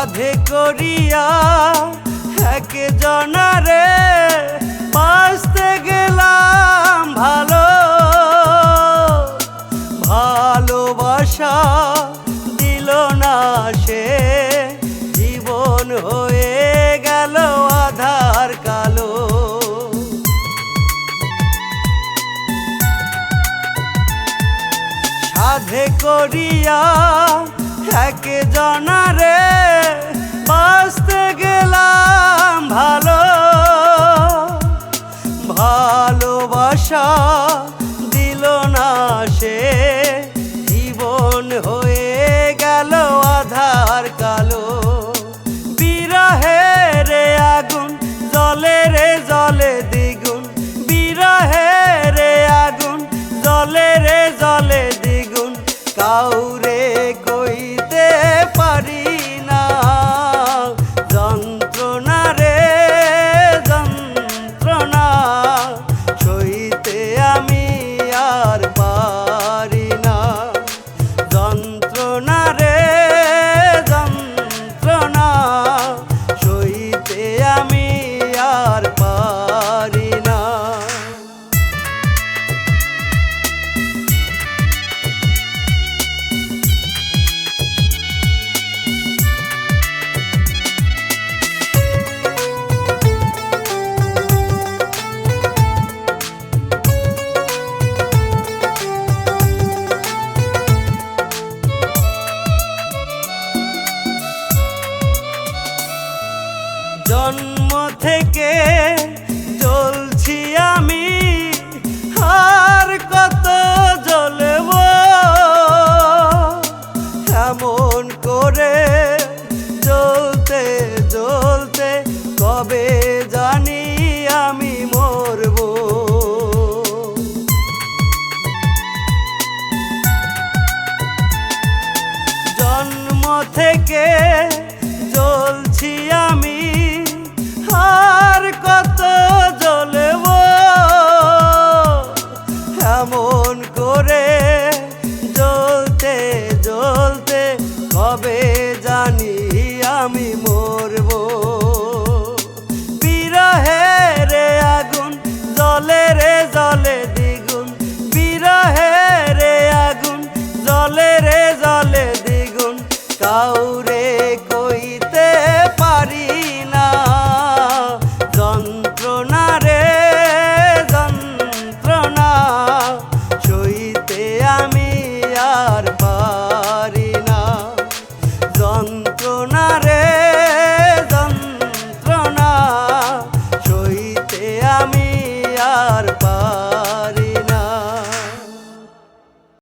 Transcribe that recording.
সাধে করিয়া এক জনারে বাঁচতে গেলাম ভালো। ভালোবাসা দিল না সে, জীবন হয়ে গেল আধার কালো। সাধে করিয়া এক জনারে বাঁচতে গেলাম ভালো। ভালোবাসা দিল না সে জীবন হয়ে জন্ম থেকে জ্বলছি করে জ্বলতে জ্বলতে কবে